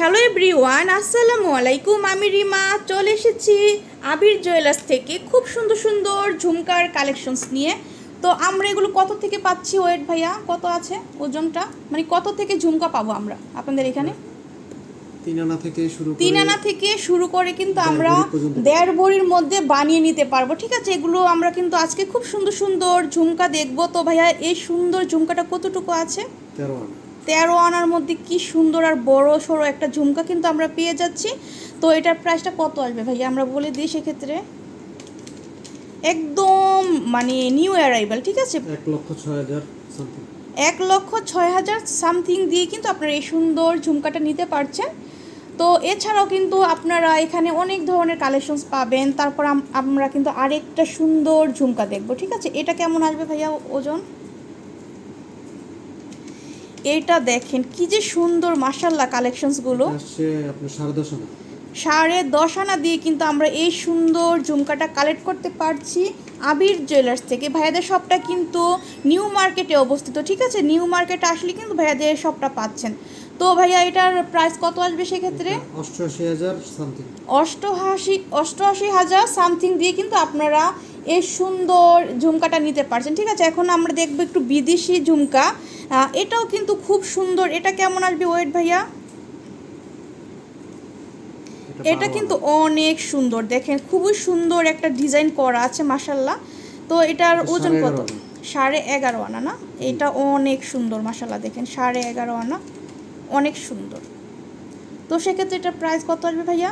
Hello everyone আসসালামু আলাইকুম আমি রিমা। চলে এসেছি আবির জুয়েলার্স থেকে। খুব সুন্দর সুন্দর ঝুমকার কালেকশনস নিয়ে। তো আমরা এগুলো কত থেকে পাচ্ছি ওয়েট ভাইয়া? কত আছে ওজনটা? মানে কত থেকে ঝুমকা পাবো আমরা আপনাদের এখানে? তিন আনা থেকে শুরু করে তিন আনা থেকে শুরু করে কিন্তু আমরা দেড় ভরির মধ্যে বানিয়ে নিতে পারব ঠিক আছে? এগুলো আমরা কিন্তু আজকে খুব সুন্দর সুন্দর ঝুমকা দেখব। তো ভাইয়া এই সুন্দর ঝুমকাটা কতটুকু আছে? তেরো আনা। তেরো আনার মধ্যে কি সুন্দর আর বড় সড়ো একটা ঝুমকা কিন্তু আমরা পেয়ে যাচ্ছি। তো এটার প্রাইসটা কত আসবে ভাইয়া? আমরা বলে দিই সেক্ষেত্রে। একদম মানে নিউ অ্যারাইভাল ঠিক আছে? এক লক্ষ ছয় হাজার এক লক্ষ ছয় হাজার সামথিং দিয়ে কিন্তু আপনারা এই সুন্দর ঝুমকাটা নিতে পারছেন। তো এছাড়াও কিন্তু আপনারা এখানে অনেক ধরনের কালেকশনস পাবেন। তারপর আমরা কিন্তু আরেকটা সুন্দর ঝুমকা দেখব ঠিক আছে? এটা কেমন আসবে ভাইয়া ওজন? এটা দেখেন কি যে সুন্দর মাসাল্লাহ কালেকশনসগুলো সাড়ে দশ আনা। দিয়ে কিন্তু আমরা এই সুন্দর ঝুমকাটা কালেক্ট করতে পারছি আবির জুয়েলার্স থেকে। ভাইয়াদের শপটা কিন্তু নিউ মার্কেটে অবস্থিত ঠিক আছে? নিউ মার্কেটে আসলে কিন্তু ভাইয়াদের শপটা পাচ্ছেন। তো ভাইয়া এটার প্রাইস কত আসবে সেক্ষেত্রে? অষ্টআশি হাজার সামথিং অষ্টআশি অষ্টআশি হাজার সামথিং দিয়ে কিন্তু আপনারা এই সুন্দর ঝুমকাটা নিতে পারছেন। ঠিক আছে এখন আমরা দেখব একটু বিদেশি ঝুমকা। এটাও কিন্তু খুব সুন্দর। এটা কেমন আসবে ওয়েট ভাইয়া? এটা কিন্তু অনেক সুন্দর। দেখেন খুবই সুন্দর একটা ডিজাইন করা আছে মাসাল্লাহ তো এটার ওজন কত? সাড়ে এগারো আনা। না? এটা অনেক সুন্দর মাসাল্লাহ দেখেন সাড়ে এগারো আনা। অনেক সুন্দর। তো সেক্ষেত্রে এটার প্রাইস কত আসবে ভাইয়া?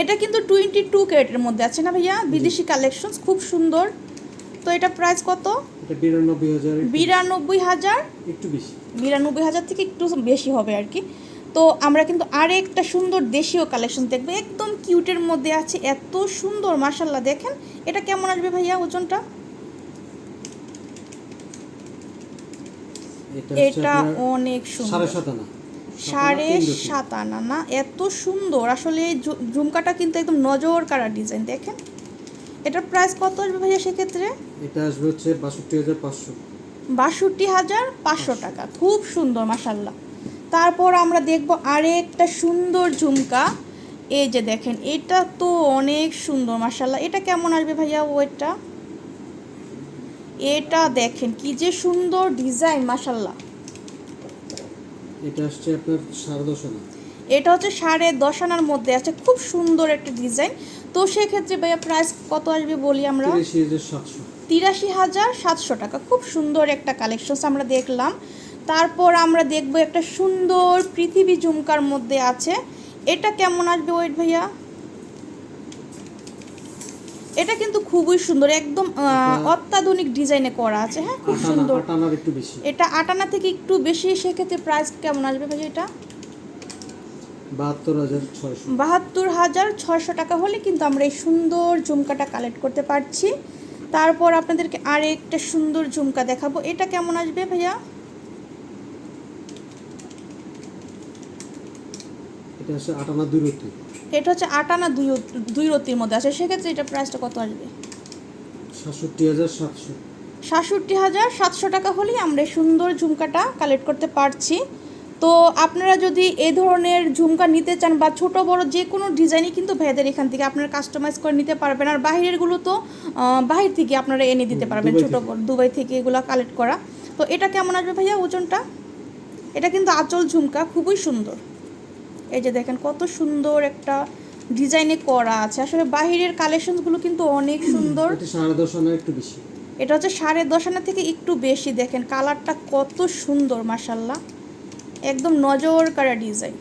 এটা কিন্তু টোয়েন্টি টু ক্যারেটের মধ্যে আছে না ভাইয়া? বিদেশি কালেকশনস খুব সুন্দর। তো এটা প্রাইস কত? এটা বিরানব্বই হাজার একটু- বেশি। বিরানব্বই হাজার থেকে একটু বেশি হবে আর কি। তো আমরা কিন্তু আরেকটা সুন্দর দেশীয় কালেকশন দেখব। একদম কিউটের মধ্যে আছে এত সুন্দর মার্শাল্লাহ দেখেন। এটা কেমন আসবে ভাইয়া ওজনটা? এটা অনেক সাড়ে সুন্দর সাড়ে। সাত আনা না এত সুন্দর। আসলে ঝুমকাটা কিন্তু একদম নজর কাড়া ডিজাইন দেখেন। এটার প্রাইস কত আসবে ভাইয়া সেক্ষেত্রে? এটা আসবে হচ্ছে বাষট্টি হাজার পাঁচশো। বাষট্টি হাজার পাঁচশো টাকা। খুব সুন্দর মাসাল্লাহ তারপর আমরা দেখব আরেকটা সুন্দর ঝুমকা। এই যে দেখেন এটা তো অনেক সুন্দর মাসাল্লাহ এটা কেমন আসবে ভাইয়া ওয়েটটা? এটা দেখেন কি যে সুন্দর ডিজাইন মাসাল্লাহ এটা আসছে আপনার সাড়ে দশ আনা। এটা হচ্ছে সাড়ে দশ আনার মধ্যে আছে। খুব সুন্দর একটা ডিজাইন। তো সেক্ষেত্রে ভাইয়া প্রাইস কত আসবে বলি আমরা? তিরিশ হাজার সাতশো। টাকা। খুব সুন্দর একটা কালেকশন আমরা দেখলাম। তারপর আমরা দেখব একটা সুন্দর পৃথিবী ঝুমকার মধ্যে আছে। এটা কেমন আসবে ওয়েট ভাইয়া? এটা কিন্তু খুবই সুন্দর একদম অত্যাধুনিক ডিজাইনে করা আছে। হ্যাঁ খুব সুন্দর। এটা আটানা থেকে একটু বেশি সেক্ষেত্রে প্রাইস কেমন আসবে ভাইয়া এটা? বাহাত্তর হাজার ছয়শো। টাকা হলে কিন্তু আমরা এই সুন্দর ঝুমকাটা কালেক্ট করতে পারছি। তারপর আপনাদেরকে আরেকটা সুন্দর ঝুমকা দেখাবো। এটা কেমন আসবে ভাইয়া? এটা হচ্ছে আট আনা দুই রতি। এটা হচ্ছে আটানা দুই দুই রতির মধ্যে আছে সেক্ষেত্রে এটা প্রাইসটা কত আসবে? সাতষট্টি হাজার সাতশো। সাতষট্টি হাজার সাতশো টাকা হলেই আমরা সুন্দর ঝুমকাটা কালেক্ট করতে পারছি। তো আপনারা যদি এই ধরনের ঝুমকা নিতে চান বা ছোট বড় যে কোনো ডিজাইনই কিন্তু ভাইয়াদের এখান থেকে আপনারা কাস্টমাইজ করে নিতে পারবেন। আর বাহিরেরগুলো তো বাহির থেকে আপনারা এনে দিতে পারবেন ছোট বড় দুবাই থেকে এগুলো কালেক্ট করা। তো এটা কেমন আসবে ভাইয়া ওজনটা? এটা কিন্তু আঁচল ঝুমকা খুবই সুন্দর। এই যে দেখেন কত সুন্দর একটা ডিজাইনে করা আছে। আসলে বাহিরের কালেকশনসগুলো কিন্তু অনেক সুন্দর। এটা সাড়ে দশ আনা একটু বেশি। এটা হচ্ছে সাড়ে দশ আনা থেকে একটু বেশি। দেখেন কালারটা কত সুন্দর মাসাল্লাহ একদম নজর কারা ডিজাইন।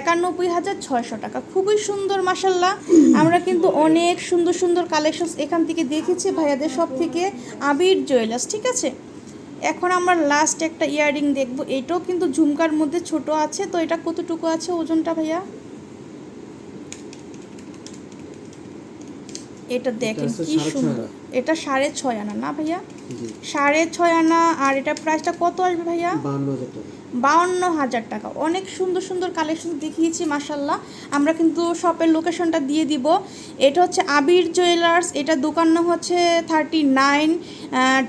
একানব্বই হাজার ছয়শো। টাকা খুবই সুন্দর মাসাল্লাহ আমরা কিন্তু অনেক সুন্দর সুন্দর কালেকশন এখান থেকে দেখেছি ভাইয়াদের সব থেকে আবির জুয়েলার্স ঠিক আছে? এখন আমরা লাস্ট একটা ইয়াররিং দেখব এটাও কিন্তু ঝুমকার মধ্যে ছোট আছে তো এটা কতটুকু আছে ওজনটা ভাইয়া? এটা দেখেন কি সুন্দর। এটা সাড়ে ছয় আনা না ভাইয়া? সাড়ে ছয় আনা আর এটা প্রাইসটা কত আসবে ভাইয়া? বান্ন হাজার টাকা। বাউন্ন হাজার টাকা। অনেক সুন্দর সুন্দর কালেকশন দেখিয়েছি মাসাল্লাহ আমরা কিন্তু শপের লোকেশনটা দিয়ে দিব। এটা হচ্ছে আবির জুয়েলার্স এটা দোকান হচ্ছে থার্টি নাইন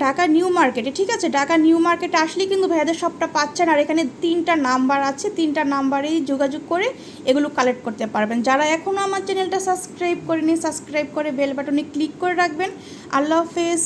ঢাকা নিউ মার্কেটে, ঠিক আছে? ঢাকা নিউ মার্কেটে আসলে কিন্তু ভাইয়াদের শপটা পাচ্ছেন। আর এখানে তিনটা নাম্বার আছে, তিনটা নাম্বারেই যোগাযোগ করে এগুলো কালেক্ট করতে পারবেন। যারা এখনও আমার চ্যানেলটা সাবস্ক্রাইব করেনি সাবস্ক্রাইব করে বেল বাটনে ক্লিক করে রাখবেন। আল্লাহ হাফেজ।